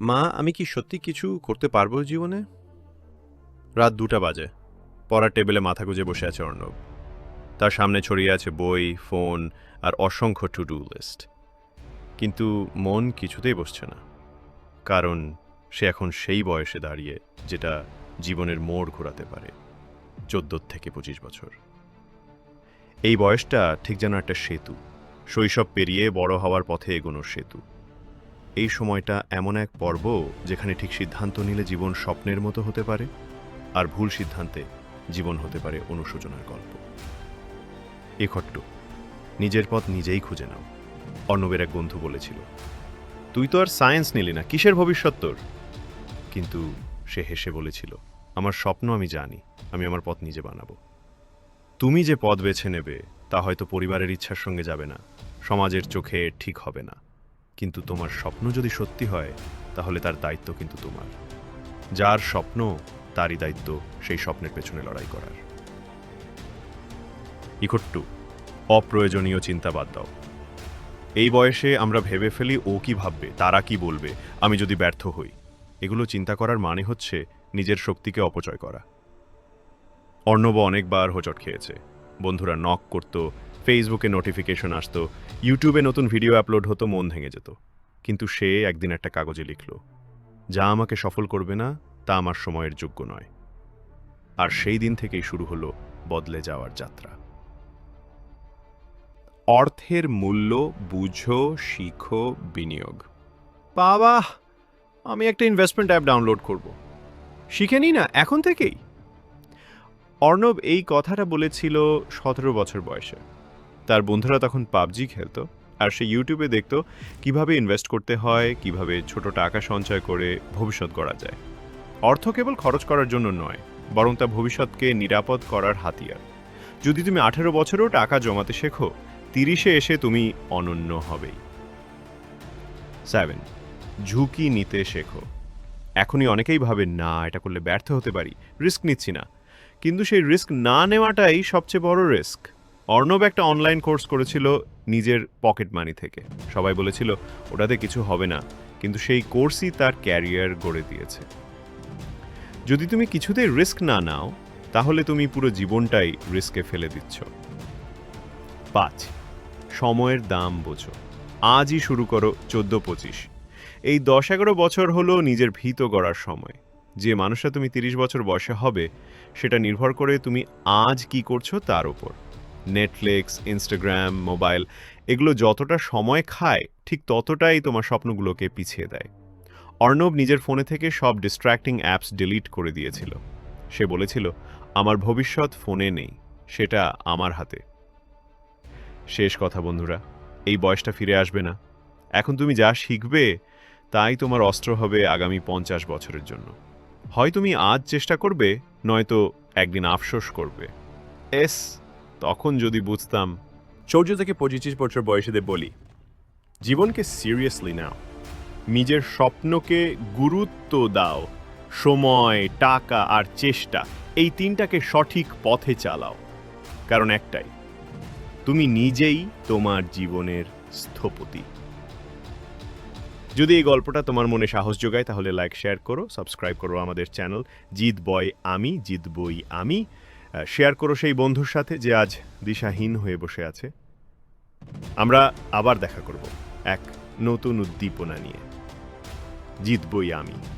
মা, আমি কি সত্যি কিছু করতে পারব জীবনে? রাত দুটা বাজে। পড়ার টেবিলে মাথা গুজে বসে আছে অর্ণব। তার সামনে ছড়িয়ে আছে বই, ফোন আর অসংখ্য টু ডু লিস্ট। কিন্তু মন কিছুতেই বসছে না। কারণ সে এখন সেই বয়সে দাঁড়িয়ে যেটা জীবনের মোড় ঘোরাতে পারে। চোদ্দ থেকে পঁচিশ বছর। এই বয়সটা ঠিক যেন একটা সেতু। শৈশব পেরিয়ে বড় হওয়ার পথে এগোনোর সেতু। এই সময়টা এমন এক পর্ব যেখানে ঠিক সিদ্ধান্ত নিলে জীবন স্বপ্নের মতো হতে পারে আর ভুল সিদ্ধান্তে জীবন হতে পারে অনুশোচনার গল্প। এ খট্ট, নিজের পথ নিজেই খুঁজে নাও, অর্ণবের এক বন্ধু বলেছিল। তুই তো আর সায়েন্স নিলি না, কিসের ভবিষ্যৎ তোর? কিন্তু সে হেসে বলেছিল, আমার স্বপ্ন আমি জানি, আমি আমার পথ নিজে বানাবো। তুমি যে পথ বেছে নেবে, তা হয়তো পরিবারের ইচ্ছার সঙ্গে যাবে না, সমাজের চোখে ঠিক হবে না। কিন্তু তোমার স্বপ্ন যদি সত্যি হয়, তাহলে তার দায়িত্ব কিন্তু তোমার। যার স্বপ্ন, তারই দায়িত্ব সেই স্বপ্নের পেছনে লড়াই করার। ইকট্টু অপ্রয়োজনীয় চিন্তা বাদ দাও। এই বয়সে আমরা ভেবে ফেলি ও কি ভাববে, তারা কি বলবে, আমি যদি ব্যর্থ হই। এগুলো চিন্তা করার মানে হচ্ছে নিজের শক্তিকে অপচয় করা। অর্ণব অনেকবার হোঁচট খেয়েছে। বন্ধুরা নক করত ফেসবুকে নোটিফিকেশন আসতো ইউটিউবে নতুন ভিডিও আপলোড হতো, মন ভেঙে যেত। কিন্তু সে একদিন একটা কাগজে লিখল, যা আমাকে সফল করবে না, তা আমার সময়ের যোগ্য নয়। আর সেই দিন থেকেই শুরু হলো বদলে যাওয়ার যাত্রা। অর্থের মূল্য, বুঝো, শিখো, বিনিয়োগ। বাবা, আমি একটা ইনভেস্টমেন্ট অ্যাপ ডাউনলোড করব। শিখে নিই না, এখন থেকেই? অর্ণব এই কথাটা বলেছিল সতেরো বছর বয়সে। তার বন্ধুরা তখন পাবজি খেলতো আর সে ইউটিউবে দেখতো কীভাবে ইনভেস্ট করতে হয়, কীভাবে ছোট টাকা সঞ্চয় করে ভবিষ্যৎ গড়া যায়। অর্থ কেবল খরচ করার জন্য নয়, বরং তা ভবিষ্যৎকে নিরাপদ করার হাতিয়ার। যদি তুমি আঠেরো বছরেও টাকা জমাতে শেখো, তিরিশে এসে তুমি অনন্য হবেই। সেভেন ঝুঁকি নিতে শেখো। এখনই অনেকেই ভাবে না, এটা করলে ব্যর্থ হতে পারি, রিস্ক নিচ্ছি না। কিন্তু সেই রিস্ক না নেওয়াটাই সবচেয়ে বড় রিস্ক। অর্ণব একটা অনলাইন কোর্স করেছিল নিজের পকেট মানি থেকে। সবাই বলেছিল, ওটাতে কিছু হবে না। কিন্তু সেই কোর্সই তার ক্যারিয়ার গড়ে দিয়েছে। যদি তুমি কিছুতেই রিস্ক না নাও, তাহলে তুমি পুরো জীবনটাই রিস্কে ফেলে দিচ্ছ। পাঁচ, সময়ের দাম বোঝো। আজই শুরু করো চোদ্দ পঁচিশ। এই দশ এগারো বছর হলো নিজের ভীত গড়ার সময়। যে মানুষটা তুমি তিরিশ বছর বয়সে হবে, সেটা নির্ভর করে তুমি আজ কি করছ তার ওপর নেটফ্লিক্স ইনস্টাগ্রাম মোবাইল এগুলো যতটা সময় খায়, ঠিক ততটাই তোমার স্বপ্নগুলোকে পিছিয়ে দেয়। অর্ণব নিজের ফোনে থেকে সব ডিস্ট্র্যাক্টিং অ্যাপস ডিলিট করে দিয়েছিল। সে বলেছিল, আমার ভবিষ্যৎ ফোনে নেই, সেটা আমার হাতে। শেষ কথা, বন্ধুরা, এই বয়সটা ফিরে আসবে না। এখন তুমি যা শিখবে, তাই তোমার অস্ত্র হবে আগামী পঞ্চাশ বছরের জন্য। হয় তুমি আজ চেষ্টা করবে, নয়তো একদিন আফসোস করবে। এস তখন যদি বুঝতাম। চৌদ্দ থেকে পঁচিশ বছর বয়সীদের বলি, জীবনকে সিরিয়াসলি নাও। নিজের স্বপ্নকে গুরুত্ব দাও। সময়, টাকা আর চেষ্টা, এই তিনটাকে সঠিক পথে চালাও। কারণ একটাই, তুমি নিজেই তোমার জীবনের স্থপতি। যদি এই গল্পটা তোমার মনে সাহস যোগায়, তাহলে লাইক শেয়ার করো সাবস্ক্রাইব করো আমাদের চ্যানেল জিত বয় আমি জিত বই আমি। শেয়ার করো সেই বন্ধুর সাথে যে আজ দিশাহীন হয়ে বসে আছে। আমরা আবার দেখা করব এক নতুন উদ্দীপনা নিয়ে। জিতবই আমি।